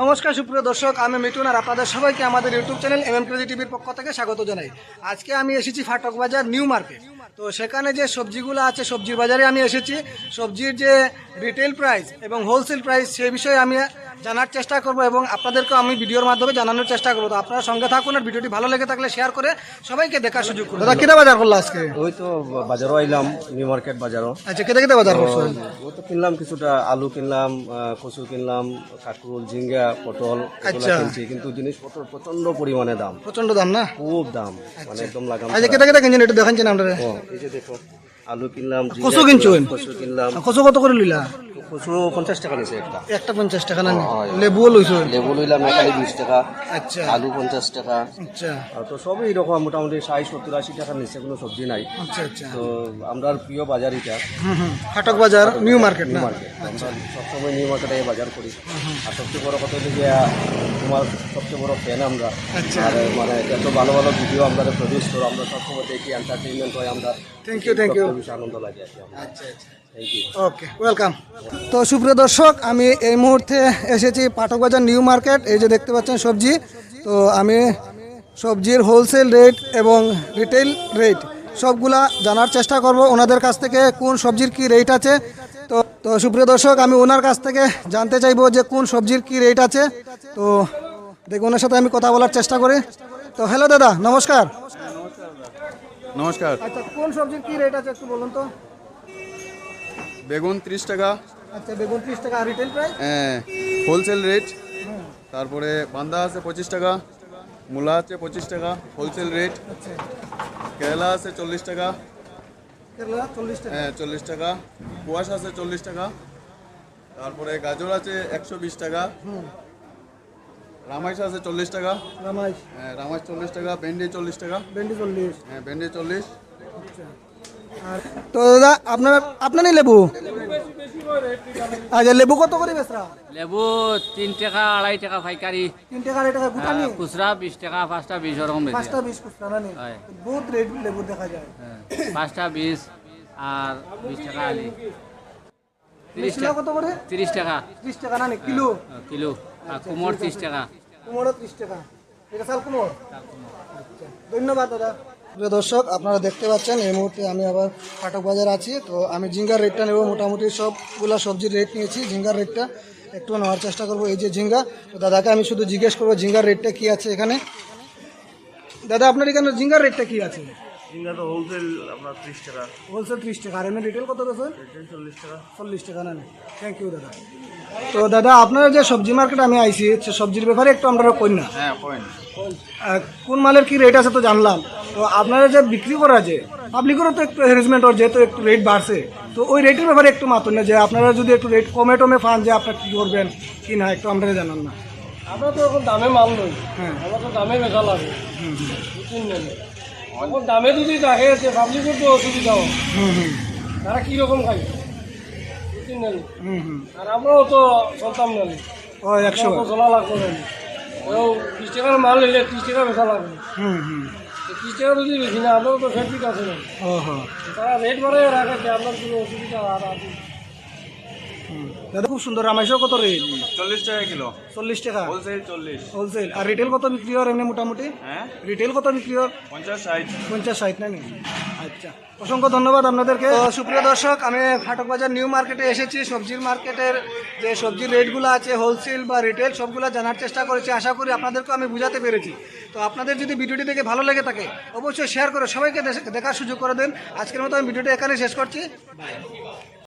নমস্কার, সুপ্রিয় দর্শক, আমি মিটুন আর আপনাদের সবাইকে আমাদের ইউটিউব চ্যানেল এম এম টিভির পক্ষ থেকে স্বাগত জানাই। আজকে আমি এসেছি ফাটক বাজার নিউ মার্কেট। তো সেখানে যে সবজিগুলো আছে সবজির বাজারে আমি এসেছি। সবজির যে রিটেল প্রাইস এবং হোলসেল প্রাইস সে বিষয়ে আমি জানার চেষ্টা করব এবং আপনাদেরকে আমি ভিডিওর মাধ্যমে জানানোর চেষ্টা করব। তো আপনারা সঙ্গে থাকুন আর ভিডিওটি ভালো লেগে থাকলে শেয়ার করে সবাইকে দেখার সুযোগ করুন দাদা কেটে বাজার করল আজকে? ওই তো বাজারও আইলাম নিউ মার্কেট বাজারও। আচ্ছা কেটে কেটে বাজার করছ? ওই তো কিনলাম কিছুটা আলু কিনলাম কচু কিনলাম কাঁকরুল ঝিঙ্গা পটল আচ্ছা। কিনছি কিন্তু জিনিসপত্র প্রচণ্ড পরিমাণে দাম। প্রচণ্ড দাম না? খুব দাম মানে একদম লাগাম আচ্ছা কেটে কেটে কিনছেন একটু দেখাচ্ছেন আপনারা ও, এই যে দেখো আলু কিনলাম কচু কিনছেন? কচু কিনলাম। কচু কত করে লইলা? কচু পঞ্চাশ টাকা নিছে একটা। একটা পঞ্চাশ টাকা না? লেবুও লইছো? লেবু লইলাম একালি বিশ টাকা। আচ্ছা। আলু পঞ্চাশ টাকা। আচ্ছা। তো সবই এরকম মোটামুটি ষাট সত্তর আশি টাকার নিচে কোনো সবজি নাই। আচ্ছা আচ্ছা। তো আমরা প্রিয় বাজার এটা। হুম বাজার নিউ মার্কেট নিউ মার্কেট আমরা সবসময় নিউ মার্কেটে বাজার করি। আর সবচেয়ে বড় কথা হচ্ছে যে তোমার সবচেয়ে বড় ফ্যান আমরা। আচ্ছা। আর মানে এত ভালো ভালো ভিডিও আমরা প্রডিউস করো আমরা সবসময় দেখি এন্টারটেনমেন্ট হয় আমরা। থ্যাংক ইউ থ্যাংক ইউ আনন্দ লাগে আচ্ছা আচ্ছা। ওকে ওয়েলকাম তো সুপ্রিয় দর্শক আমি এই মুহূর্তে এসেছি পাঠক বাজার নিউ মার্কেট। এই যে দেখতে পাচ্ছেন সবজি তো আমি সবজির হোলসেল রেট এবং রিটেল রেট সবগুলা জানার চেষ্টা করব। ওনাদের কাছ থেকে কোন সবজির কি রেট আছে তো তো সুপ্রিয় দর্শক আমি ওনার কাছ থেকে জানতে চাইব যে কোন সবজির কি রেট আছে। তো দেখুন ওনার সাথে আমি কথা বলার চেষ্টা করি। তো হ্যালো দাদা নমস্কার। নমস্কার। আচ্ছা কোন সবজির কি রেট আছে একটু বলুন তো? বেগুন ত্রিশ টাকা। আচ্ছা বেগুন ত্রিশ টাকা রিটেল প্রাইস হোলসেল রেট তারপরে বান্দা আছে পঁচিশ টাকা মূলা আছে পঁচিশ টাকা হোলসেল রেট আচ্ছা। কেরালা আছে চল্লিশ টাকা। হ্যাঁ চল্লিশ টাকা। কুয়াশ আছে চল্লিশ টাকা। তারপরে গাজর আছে একশো বিশ টাকা। রামাইশ আছে চল্লিশ টাকা। রামাইশ। হ্যাঁ রামাইশ চল্লিশ টাকা ভেন্ডি চল্লিশ টাকা। ভেন্ডি চল্লিশ। হ্যাঁ ভেন্ডি চল্লিশ। আর তো দাদা আপনার আপনার লেবু? আচ্ছা লেবু কত করে বেচরা? লেবু তিন টাকা আড়াই টাকা পাইকারি। তিন টাকা আড়াই টাকা গোটা নিয়ে? খুচরা বিশ টাকা পাঁচটা বিশ ওরকম পাঁচটা বিশ খুচরা না বহুত রেট লেবু দেখা যায়। পাঁচটা বিশ আর বিশ টাকা আলি। তিরিশ টাকা কত করে? তিরিশ টাকা। ত্রিশ টাকা না কিলো? কিলো। আর কুমড় ত্রিশ টাকা। কুমড়ো ত্রিশ টাকা। এটা চাল কুমড় আচ্ছা, ধন্যবাদ দাদা। প্রিয় দর্শক আপনারা দেখতে পাচ্ছেন এই মুহূর্তে আমি আবার ফাটক বাজার আছি। তো আমি ঝিঙ্গার রেটটা নেব। মোটামুটি সবগুলা সবজির রেট নিয়েছি। ঝিঙ্গার রেটটা একটু নেওয়ার চেষ্টা করব। এই যে ঝিঙ্গা তো দাদাকে আমি শুধু জিজ্ঞেস করব ঝিঙ্গার রেটটা কি আছে এখানে? দাদা আপনার এখানে ঝিঙ্গার রেটটা কি আছে? ঝিঙ্গা তো হোলসেল আপনার ত্রিশ টাকা। হোলসেল ত্রিশ টাকা। আর এমনি রিটেল কত রয়েছে চল্লিশ টাকা। চল্লিশ টাকা না থ্যাংক ইউ দাদা। তো দাদা আপনার যে সবজি মার্কেট আমি আইছি সে সবজির ব্যাপারে একটু আমরা কই না হ্যাঁ পয়েন্ট আহ, কোন মালের কি রেট আছে তো জানলাম। তো আপনারা যে বিক্রি করা যে পাবলিকেরও তো একটু হ্যারাসমেন্ট ওর যেহেতু একটু রেট বাড়ছে তো ওই রেটের ব্যাপারে একটু মাতুন না যে আপনারা যদি একটু রেট কমে টমে পান যে আপনারা কি করবেন কি না একটু আপনারা জানান না। আমরা তো এখন দামে মাল নই। হ্যাঁ। আমরা তো দামে বেচা লাগে। এখন দামে যদি দেখে যে পাবলিকের তো অসুবিধা হুম তারা কীরকম খাই বুঝছেন হুম হুম। আর আমরাও তো চলতাম না ও একশো। চলা লাগবে না এও ত্রিশ টাকার মাল নিলে ত্রিশ টাকা বেচা লাগবে হুম হুম তো ত্রিশ টাকা যদি বেশি না আমরাও তো ফেরতিক আছে না ও হো তারা রেট বাড়ে রাখে যে আপনার কোনো অসুবিধা আর আছে দাদা খুব সুন্দর রামাইশো কত রেট চল্লিশ টাকা কিলো। চল্লিশ টাকা? হোলসেল চল্লিশ। হোলসেল আর রিটেল কত বিক্রি হয় এমনি মোটামুটি? হ্যাঁ? রিটেল কত বিক্রি হয়? পঞ্চাশ ষাট। পঞ্চাশ ষাট না আচ্ছা। অসংখ্য ধন্যবাদ আপনাদেরকে। সুপ্রিয় দর্শক আমি ফাটক বাজার নিউ মার্কেটে এসেছি। সবজির মার্কেটের যে সবজির রেটগুলো আছে হোলসেল বা রিটেল সবগুলো জানার চেষ্টা করেছি। আশা করি আপনাদেরকে আমি বুঝাতে পেরেছি। তো আপনাদের যদি ভিডিওটি দেখে ভালো লেগে থাকে অবশ্যই শেয়ার করে সবাইকে দেখার সুযোগ করে দেন। আজকের মতো আমি ভিডিওটি এখানে শেষ করছি। বাই